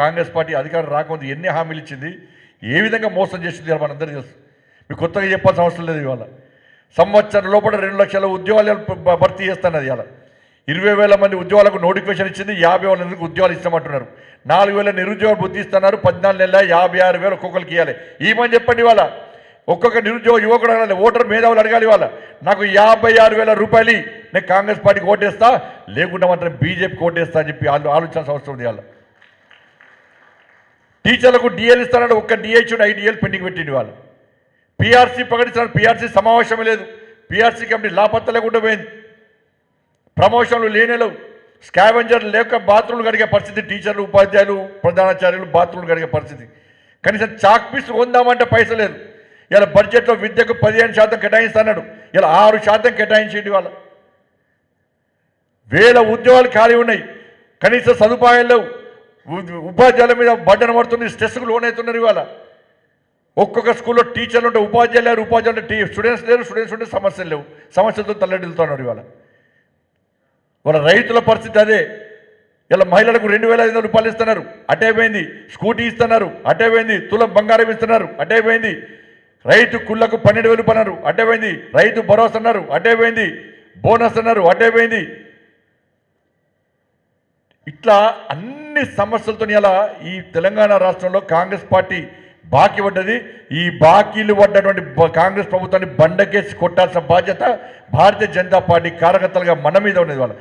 Congress party అధికారం రాకముందు ఎన్ని హామీలు ఇచ్చింది ఏ విధంగా మోసం చేసింది అని మనందరూ తెలుసు. మీకు కొత్తగా చెప్పాల్సిన అవసరం లేదు ఇవాళ. సంవత్సరం లోపల రెండు లక్షల ఉద్యోగాలు భర్తీ చేస్తున్నది ఇవాళ. ఇరవై వేల మంది ఉద్యోగాలకు నోటిఫికేషన్ ఇచ్చింది యాభై వేల మందికి ఉద్యోగాలు ఇస్తామంటున్నారు. నాలుగు వేల నిరుద్యోగ బుద్ధి ఇస్తున్నారు పద్నాలుగు నెలల యాభై ఆరు వేలు ఒక్కొక్కరికి ఇవ్వాలి. ఏమని చెప్పండి ఇవాళ. ఒక్కొక్క నిరుద్యోగ యువకుడు అడగాలి ఓటర్ మేధావులు అడగాలి ఇవాళ. నాకు యాభై ఆరు వేల రూపాయలు నేను కాంగ్రెస్ పార్టీకి ఓటేస్తా లేకుండా మాత్రం బీజేపీకి ఓటేస్తా అని చెప్పి వాళ్ళు ఆలోచించాల్సిన అవసరం ఉంది ఇవాళ. టీచర్లకు డిఎల్ ఇస్తానంటే ఒక్క డిహెచ్ను ఐదు డిఎల్ పెండింగ్ పెట్టింది వాళ్ళు. పీఆర్సీ ప్రకటించిన పీఆర్సీ సమావేశం లేదు. పీఆర్సీ కమిటీ లాపత్త లేకుండా పోయింది. ప్రమోషన్లు లేనేలేవు స్కావెంజర్లు లేక బాత్రూమ్లు కడిగే పరిస్థితి టీచర్లు ఉపాధ్యాయులు ప్రధానాచార్యులు బాత్రూమ్లు కడిగే పరిస్థితి. కనీసం చాక్ పీస్ కొందామంటే పైసలు లేదు. ఇలా బడ్జెట్లో విద్యకు పదిహేను శాతం కేటాయిస్తాడు ఇలా ఆరు శాతం కేటాయించేది వాళ్ళ వేల ఉద్యోగాలు ఖాళీ ఉన్నాయి. కనీస సదుపాయాలు లేవు. ఉపాధ్యాయుల మీద బడ్డన పడుతుంది స్ట్రెస్కు లోనవుతున్నారు ఇవాళ. ఒక్కొక్క స్కూల్లో టీచర్లు ఉంటే ఉపాధ్యాయులు లేరు ఉపాధ్యాయులు టీ- స్టూడెంట్స్ లేరు స్టూడెంట్స్ ఉంటే సమస్యలు లేవు. సమస్యలతో తల్లడిల్లుతున్నారు ఇవాళ. వాళ్ళ రైతుల పరిస్థితి అదే. ఇలా మహిళలకు రెండు వేల ఐదు వందల రూపాయలు ఇస్తున్నారు. అటే పోయింది స్కూటీ ఇస్తున్నారు. అటే పోయింది తులం బంగారం ఇస్తున్నారు. అటే పోయింది రైతు కుళ్ళకు పన్నెండు వేలు పన్నారు. అటే పోయింది రైతు భరోసా అన్నారు. అటే పోయింది బోనస్ అన్నారు. అటే పోయింది ఇట్లా అన్ని సమస్యలతో ఇలా ఈ తెలంగాణ రాష్ట్రంలో కాంగ్రెస్ పార్టీ బాకీ పడ్డది. ఈ బాకీలు పడ్డటువంటి కాంగ్రెస్ ప్రభుత్వాన్ని బండకేసి కొట్టాల్సిన బాధ్యత భారతీయ జనతా పార్టీ కార్యకర్తలుగా మన మీద ఉన్నది వాళ్ళు.